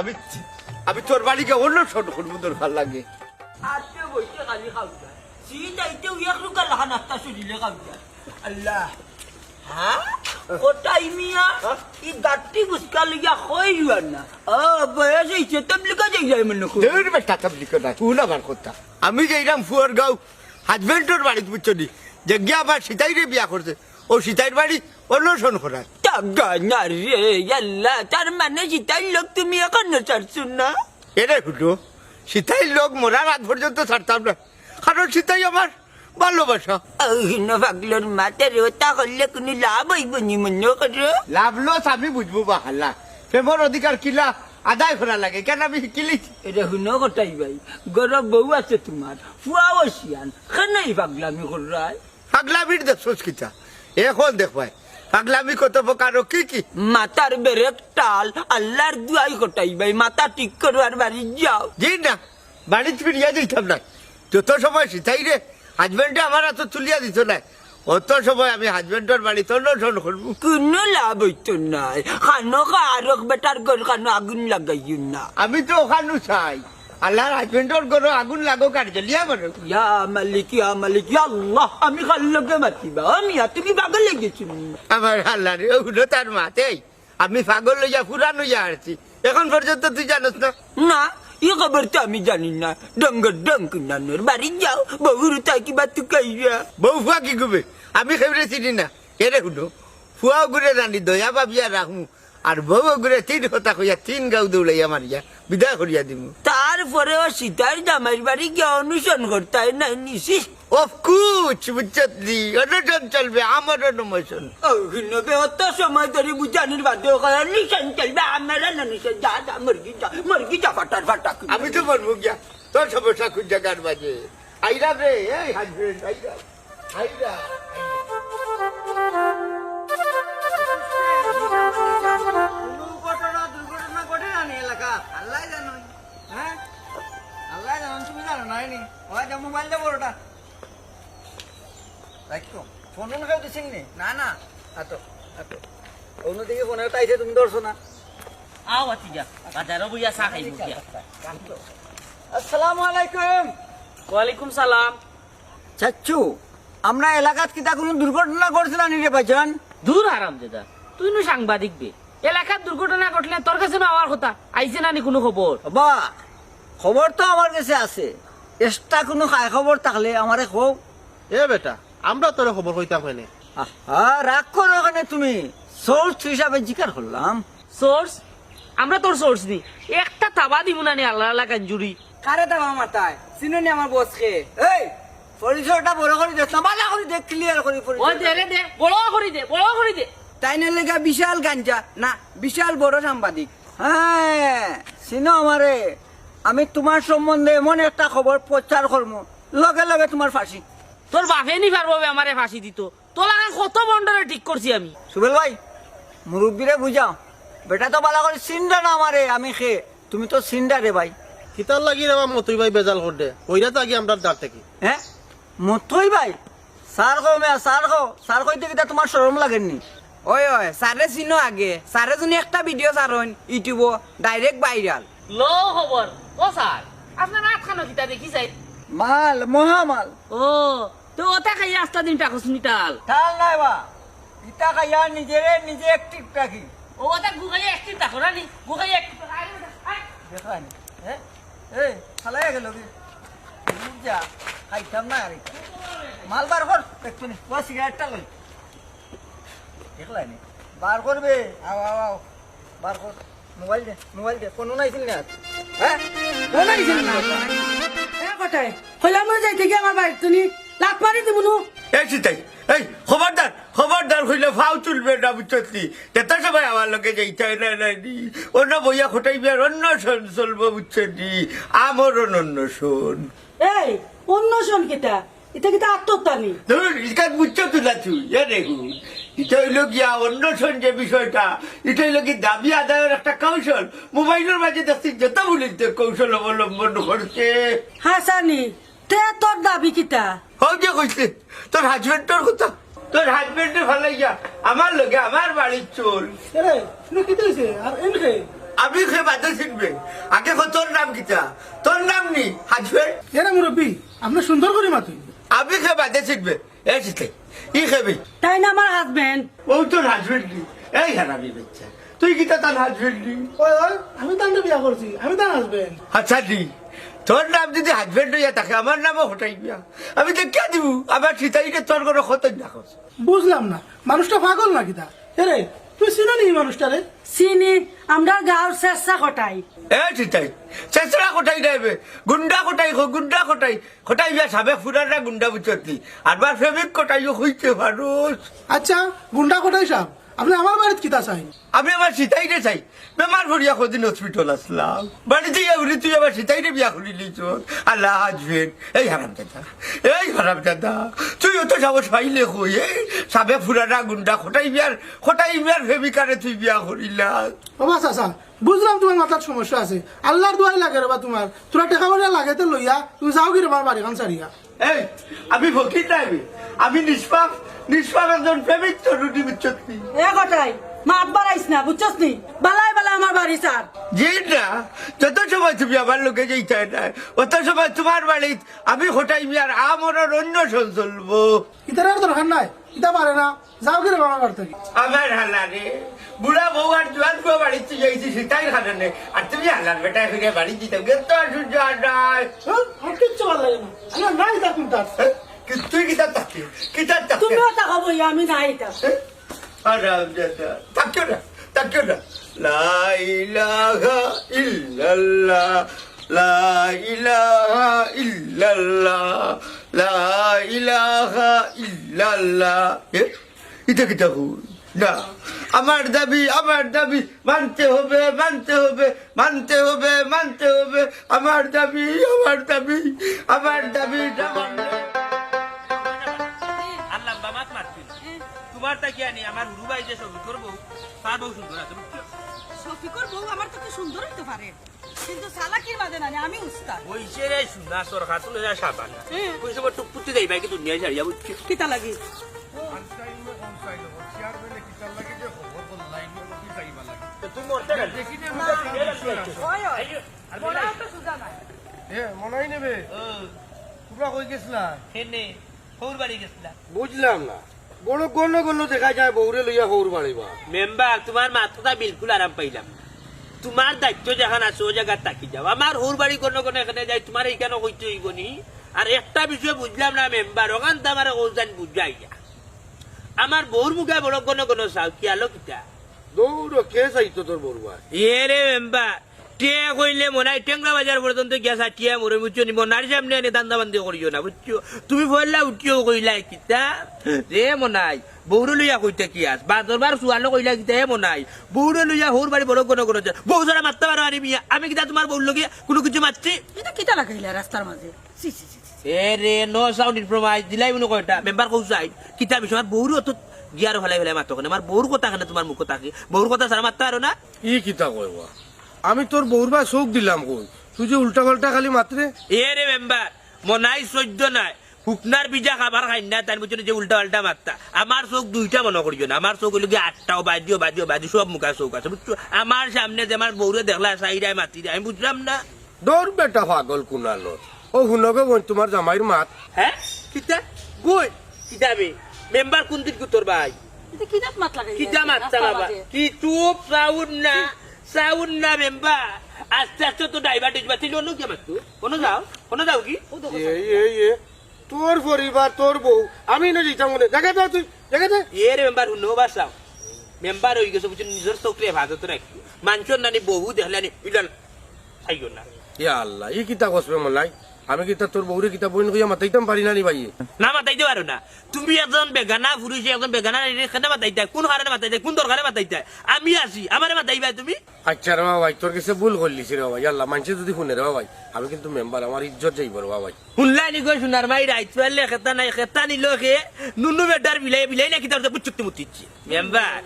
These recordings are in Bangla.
আমি আমি তোর বাড়িকে অন্য ছোট করব তোর ভালো লাগে। আজকে বইতে খাওয়া শুনিলে খাওয়া আল্লাহ। হ্যাঁ মিয়া ই গাটি লিয়া না। ও বয়স হইছে তবলিকা যাই যায় মনে কো দেউর বেটা তাবলিক না তুই না আমার কথা। আমি যাইলাম ফুয়ার গাঁও হাজবেন্ডর বাড়ি বুঝছ নি যে গিয়া আমার সীতাইরে বিয়া করছে ও সীতাইর বাড়ি অন্বেষণ করার টাকা না রে আল্লাহ তার মানে সিটাই লোক তুমি এখন ছাড়ছুন না? এরে হুটো সীতাই লোক মরার রাত পর্যন্ত ছাড়তাম না। কারণ সীতাই আমার ভালোবাসা। অহিন পাগলোর মাতের ওটা করলে কোনো লাভ হইব নি মনে করো? লাভ লস আমি বুঝব বা হাল্লা প্রেমর অধিকার কিলা আদায় করা লাগে কেন আমি শিকিলিছি এটা শুনো কটাই ভাই গরব বউ আছে তোমার ফুয়া ওসিয়ান খানাই পাগলামি কররাই পাগলামির দেখছোস কিতা? এখন দেখবাই পাগলামি কত প্রকার কি কি? মাতার বেরেক টাল আল্লাহর দুয়াই কটাই ভাই মাথা ঠিক করবার বাড়ি যাও। জি না বাড়িতে ফিরিয়া দিতাম না। যত সময় সীতাই রে হাজবেন্ডে আমার এত তুলিয়া দিত না। অত সময় আমি হাজবেন্ডর বাড়িতে অন্বেষণ করব। কোনো লাভ হইতো নাই। খানো আরক বেটার গর খানো আগুন লাগাইও না। আমি তো ওখানে চাই। আল্লাহর হাজবেন্ডর গরো আগুন লাগো কার জ্বলিয়া মারো ইয়া মালিক ইয়া মালিক ইয়া আল্লাহ আমি খাল লগে মাতিবা আমি আর তুমি পাগল লেগেছি। আমার আল্লাহ রে ওগুলো তার মাতেই আমি পাগল লইয়া ফুরান লইয়া আসছি। এখন পর্যন্ত তুই জানোস না? না ই খবর তো আমি জানি না। ডঙ্গর ডঙ্ক নানোর বাড়ি যাও। বহুর তাকি বা তু কাইয়া বউ ফুয়া কি করবে? আমি খেবরে চিনি না। এরে শুনো? ফুয়াও ঘুরে রানি দয়া ভাবিয়া রাখু আর বউ ঘুরে তিন কথা কইয়া তিন গাও দৌড়াইয়া মারিয়া বিদায় করিয়া দিমু। তারপরেও সীতার জামাইর বাড়ি গিয়ে অনুসরণ করতে নাই নিশি? অফ কুচ বুঝছি অনশন চলবে আমার অনুমোশন অভিনবে অত সময় ধরে বুঝানির বাধ্য করার নিশান চলবে আমার না নিশান যা যা মুরগি যা মুরগি যা ফাটার ফাটা আমি তো বলব গিয়া তোর সমস্যা খুঁজ জায়গার মাঝে আইরা রে এই হাজবেন্ড আইরা আইরা। মোবাইল দেবো ওটা ফোন ফোন কেউ নি না না। এত এত অন্যদিকে ফোনে তুমি ধরছো না। আও বাজারও বইয়া চা খাইব আসসালামু আলাইকুম। ওয়ালাইকুম সালাম। চাচ্চু আমরা এলাকাত কিতা কোনো দুর্ঘটনা করছে না নি রে ভাইজান? দূর আরাম দাদা তুই নো সাংবাদিক বে। এলাকার দুর্ঘটনা ঘটলে তোর কাছে না আমার কথা। আইছে না নি কোনো খবর? বা খবর তো আমার কাছে আছে। এক্সট্রা কোনো খাই খবর থাকলে আমারে কও। এ বেটা আমরা তোর খবর কইতাম কেনে আহা রাগ করো ওখানে তুমি? সোর্স হিসাবে জিকার করলাম সোর্স আমরা তোর সোর্স নি। একটা তাবা দিব না নি আল্লাহ আল্লাহ কাঞ্জুরি কারে দাবা মাতায়? চিনুনি আমার বসকে এই পরিচয়টা বড় করে দে বালা করে দে ক্লিয়ার করে ওই পরিচয় দে রে দে বড় করি দে বড় করি দে। তাই না লেগা বিশাল গাঞ্জা না বিশাল বড় সাংবাদিক। হ্যাঁ চিনো আমারে আমি তোমার সম্বন্ধে এমন একটা খবর প্রচার করব লগে লগে তোমার ফাঁসি। তোর বাপে নি পারব বে আমারে ফাঁসি দিত। তোলা কত বন্ডরে ঠিক করছি আমি? সুবেল ভাই মুরব্বীরে বুঝাও। বেটা তো বালা করে চিন্তা না আমারে আমি খে। তুমি তো চিন্তা রে ভাই। কিতার লাগি রে আমার মতুই ভাই বেজাল করে দে ওইরা তো আগে আমরা দাঁড় থেকে হ্যাঁ মতই ভাই? স্যার কো মেয়া স্যার কো। স্যার কইতে কিটা তোমার শরম লাগেননি ওই ওই সারে চিনো আগে। সারে যদি একটা ভিডিও সারন ইউটিউব ডাইরেক্ট ভাইরাল লো খবর ও স্যার আপনার রাত খানো কিতা দেখি যাই। মাল মহামাল। ও তো ওটা খাই আস্তা দিন টাকস নিতাল তাল। নাই বা। ইটা কাইয়া নিজেরে নিজে একটিভ রাখি ও ওটা গুগাই একটি টাকো না নি গুগাই একটি দেখাই নি হ্যাঁ এই খালাই গেল কি? যা খাইতাম না আর। মাল বার কর একটু নি। ও সিগারেটটা লই। দেখলাই নি। বার করবে? আও আও আও। বার কর। মোবাইল দে মোবাইল দে কোনো নাইছিল না? হ্যাঁ? কোনো নাইছিল না? কথায়? হইলাম মনে যাইতে গিয়ে আমার বাড়ি তুমি। লাখ মারি দিব নু। এই সীতাই এই খবরদার খবরদার হইলে ফাও চলবে না বুঝছি তেতা সবাই আমার লোকে যাইতে না না নি? অন্য বইয়া খটাইবি আর অন্য শোন চলবো বুঝছি আমার অন্য শোন। এই অন্য শোন কেটা এটা কিতা আত্মহত্যা নি? ধরুন ইসকাত বুঝছ তুলা তুই? এ দেখুন এটা হইল গিয়া অন্য শোন যে বিষয়টা। এটা হইল কি দাবি আদায়ের একটা কৌশল। মোবাইলের মাঝে দেখছি যত বলিতে কৌশল অবলম্বন করছে। হাসানি তে তোর দাবি কিতা হও যে কইছে। তোর হাজবেন্ডর কথা। তোর হাজবেন্ডে ভালো গিয়া আমার লগে আমার বাড়ির চোর। আমি সে বাদে চিনবে। আগে কো তোর নাম কিতা তোর নাম নি হাজবেন্ড এরা মুরব্বী আপনি সুন্দর করে মাতুই। আমি সে বাদে চিনবে। এ চিতে ই খাবি? তাই না আমার হাজবেন্ড ও তোর হাজবেন্ড নি এই হারামি বাচ্চা। তুই কি তার হাজবেন্ড নি ওই ওই আমি তান্ডে বিয়া করছি। আমি তার হাজবেন্ড আচ্ছা দি। তোর নাম যদি হাজবেন্ড হইয়া থাকে আমার নামও হটাই বিয়া আমি তো কে দিব? আমার সীতাইকে তোর কোনো খতন না বুঝলাম না। মানুষটা পাগল নাকি তা এরে তুই চিনো নি মানুষটারে? চিনি আমরা গাঁৱৰ চেষ্টা কটাই। এ সীতাই চেঁচড়া কোটাই দেবে গুন্ডা কোটাই খো গুন্ডা কোটাই। কোটাই বিয়া সাবে ফুরারা গুন্ডা বুঝতি আরবার ফেমিক কোটাইও হইতে মানুষ। আচ্ছা গুন্ডা কোটাই সাহ আপনি আমার বাড়িতে কিতা চাই। আমি আমার সীতাইরে চাই। বেমার ভরিয়া কদিন হসপিটাল আসলাম বাড়িতে উনি তুই আমার সীতাইরে বিয়া খুলি লিছ আল্লাহ হাজবেন্ড এই হারাম দাদা এই হারাম দাদা। তুই অত সাহস পাইলে এই সাবে ফুরারা গুন্ডা খোটাই বিয়ার খোটাই বিয়ার ফেমিকারে তুই বিয়া করিলা। বাবা চাচা বুঝলাম তোমার মাথার সমস্যা আছে। আল্লাহর দোয়াই লাগে রে বা তোমার। তোরা টেকা পয়সা লাগে তো লইয়া তুমি যাও কি রে আমার বাড়ি খান সারিয়া এই আমি ফকির নাই আমি। আমি নিষ্পাপ নিষ্পাপ একজন প্রেমিক তরুণী বুঝছি এ কটাই মাত বাড়াইছ না বুঝছস নি? বালাই বালাই আমার বাড়ি স্যার যে না যত সময় তুমি আমার লোকে যেতে না অত সময় তোমার বাড়ি আমি হোটাই বিয়ার আমার অন্য সন চলবো। ইতার আর দরকার নাই। ইতা পারে না। যাও কি রে আমার বাড়ি থেকে। আমার হালারে বুড়া বউ আর জোয়ান বউ বাড়িতে যাইছি সেটাই হালানে আর তুমি হালার বেটা ফিরে বাড়ি দিতে গেত সূর্য নাই। হ্যাঁ, আমার কিচ্ছু ভালো লাগে না। আমার নাই তা কোনটা তুই কিতা থাকি? কিতা থাকি? তুমিও টাকা বই আমি নাই এটা আরাম দাদা থাকিও না থাকিও না। লা ইলাহা ইল্লাল্লাহ। লা ইলাহা ইল্লাল্লাহ লা ইলাহা ইল্লাল্লাহ। এটা কি দেখো? না আমার দাবি আমার দাবি মানতে হবে মানতে হবে মানতে হবে মানতে হবে। আমার দাবি আমার দাবি আমার দাবি লম্বা মাছ মারছিল তোমার তাকি আনি আমার হুরু যে সবজি করব তার বউ সুন্দর আছে শফিকর বউ আমার তো সুন্দর হইতে পারে। কিন্তু সালাকির মাঝে না আমি উস্তাদ। ওই রে সুন্দর সরকার তুলে যা সাবান। ওই সময় টুকপুতি দেই ভাই কি দুনিয়া ছাড়িয়া বুঝছ কিতা লাগি? তুই মরতে গেলি? এ মনাই নেবে? তোমরা কই গেছিলা? হেনে হৌর বাড়ি গেছিলা। বুঝলাম না। বড় গণ্য গণ্য দেখা যায় বউরে লইয়া হৌর বাড়িবা। মেম্বার তোমার মাথাটা বিলকুল আরাম পাইলাম। তোমার দায়িত্ব যেখানে আছে ও জায়গা তাকি যাও। আমার হুর বাড়ি কোনো কোনো এখানে যাই তোমার এইখানে হইতে হইব নি। আর একটা বিষয় বুঝলাম না মেম্বার ওখান তো আমার ওজান বুঝাই যা। আমার বউর মুখে বড় কোনো কোনো আলো কিতা? দৌড় কে চাইতো তোর বড়ুয়া ইয়ে রে মেম্বার টিয়া কইলে মনে হয় টেংরা বাজার পর্যন্ত গেছা টিয়া মরে বুঝছ নি মনার সামনে এনে দান্দা বান্দি করিও না বুঝছ? তুমি বললা উঠিও কইলা কিতা? রে মনাই বৌরে লইয়া কইতে কি আস বাদর বার সুয়ালো কইলা কিতা? হে মনাই বৌরে লইয়া হোর বাড়ি বড় কোনো কোনো বউ সারা মারতে পারো আরে মিয়া আমি কিতা তোমার বউ লগিয়া কোনো কিছু মারছি এটা কিতা লাগাইলা রাস্তার মাঝে? সি সি সি এ রে নো সাউন্ড ইনফরমাইজ দিলাই মনে কয়টা? মেম্বার কৌসাই কিতা বিষয়? আমার বউর অত গিয়ার ফেলাই ফেলাই মাতো আমার বউর কথা কেন তোমার মুখ কথা কি বউর কথা সারা মারতে পারো না? ই কিতা কইবা? আমি তোর বউর বা চোখ দিলাম কই? তুই যে উল্টা পাল্টা খালি মাত্রে? এ রে মেম্বার মনাই সহ্য নাই। শুকনার বিজা খাবার খাই না তার পিছনে যে উল্টা পাল্টা মাত্রা। আমার চোখ দুইটা মনে করিও না। আমার চোখ হইলে আটটাও বাজিও বাজিও বাজি সব মুখা চোখ আছে বুঝছ? আমার সামনে যে আমার বউরে দেখলা চাইরাই মাতি আমি বুঝলাম না। দৌড় বেটা পাগল কুনালো। ও শুনগে বোন তোমার জামাইর মাত। হ্যাঁ? কিতা? বই কিতাবে মেম্বার কোন দিন তোর ভাই? কিতাত মাত লাগাইলা কিতা মাত্রা বাবা কি চুপ সাউন্ড না? সাউন্ড না মেম্বার আস্তে আস্তে তো ড্রাইভার টিজবার ছিল। অন্য কি মাত্র কোনো যাও। কোনো যাও কি? তোর পরিবার তোর বউ। আমি না যেতাম মনে দেখা দাও তুই দেখা দে এ রে মেম্বার শুনো বাসাও মেম্বার হয়ে গেছে বুঝছেন নিজের চোখলে ভাজত রাখি মানছর নানি বহু দেখলানি ইলান খাইও না। ইয়া আল্লাহ ই কিতা কসবে মলাই আমি কিতা তোর বউরে কিতা বইন কইয়া মাতাইতাম পারি না নি ভাই। না মাতাইতে পারো না। তুমি একজন বেগানা ফুরিছে একজন বেগানা কেনে মাতাইতে কোন কারণে মাতাইতে কোন দরকারে মাতাইতে আমি আছি আমারে মাতাইবা তুমি? আচ্ছা রে ভাই তোর কাছে ভুল করলিস রে ভাই আল্লাহ মানুষে যদি শুনে রে ভাই আমি কিন্তু মেম্বার আমার ইজ্জত যাইব রে ভাই শুনলাই নি গো সোনার মাই রাইত পারলে খেতা নাই খেতা নিল খে নুনু বেটার বিলাই বিলাই নাকি তার পুচুকতে মুতিচ্ছি মেম্বার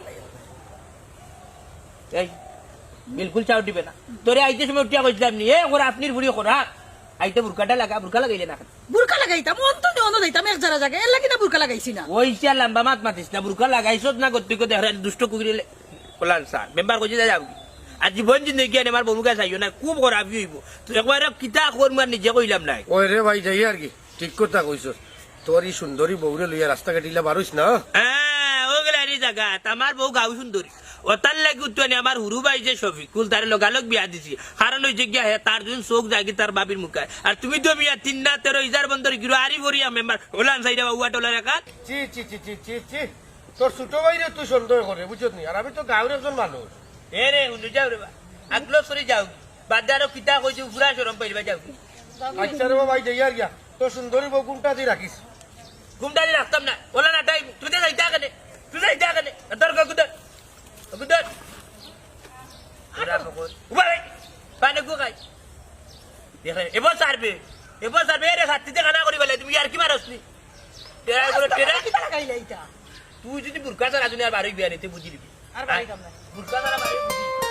এই বিলকুল চাও দিবে না। তোরে আইতে সময় উঠিয়া কইছিলাম নি এ ওরা আপনি ভুড়ি করা আইতে বুরকাটা লাগা বুরকা লাগাইলে না বুরকা লাগাইতাম অন্ত অন্য দিতাম এক এর লাগি না বুরকা লাগাইছি না। ওই সিয়া লম্বা মাত মাতিস না বুরকা লাগাইছত না গতি দুষ্ট কুকুরিলে কলান স্যার মেম্বার কইছে যা যাও আর জীবন জিন্দগি আনি আমার চাইও না খুব খরাবি হইব। তো একবার কিতা করব আর নিজে কইলাম নাই। ওই রে ভাই যাই আর কি ঠিক কথা কইছ তোর এই সুন্দরী বউরে লইয়া রাস্তা কাটিলা বারুস না? হ্যাঁ ওগুলা জায়গা আমার বউ গাও সুন্দরী ওতার লাগি উত্তনি আমার হুরু ভাই যে শফিকুল তার লগালগ বিয়া দিছি। কারণ ওই জায়গা হে তার দুজন চোখ জাগি তার বাবির মুখায়। আর তুমি তো মিয়া তিন না তেরো ইজার বন্দর গিরো আরি ভরিয়া মেম্বার ওলান সাইডে বাবুয়া টোলার একা চি চি চি চি চি চি তোর ছোট ভাইরে তুই সন্দেহ করে বুঝছত নি? আর আমি তো গাঁয়ের একজন মানুষ এ রে হুনু যাও রে বা আগলো সরে যাও। বাজারও কিতা কইছে পুরা সরম পাইবা যাও। আচ্ছা রে ভাই যাই আর গিয়া। তোর সুন্দরী বউ কোনটা দিয়ে রাখিস ঘুমটানি রাখতাম না? ওলা না টাইম তুই তো যাইতা কেনে তুই যাইতা কেনে তোর গুদর গুদর ওরা কখন উবাই পানে গো খাই দেখে এবার সারবে এবার সারবে রে খাতিতে খানা করি বলে তুমি আর কি মারসনি টেরা করে টেরা তুই যদি বুরকা সারা আর বারোই বিয়া নিতে বুঝি দিবি আর বাড়ি। বুরকা বারোই বাড়ি বুঝি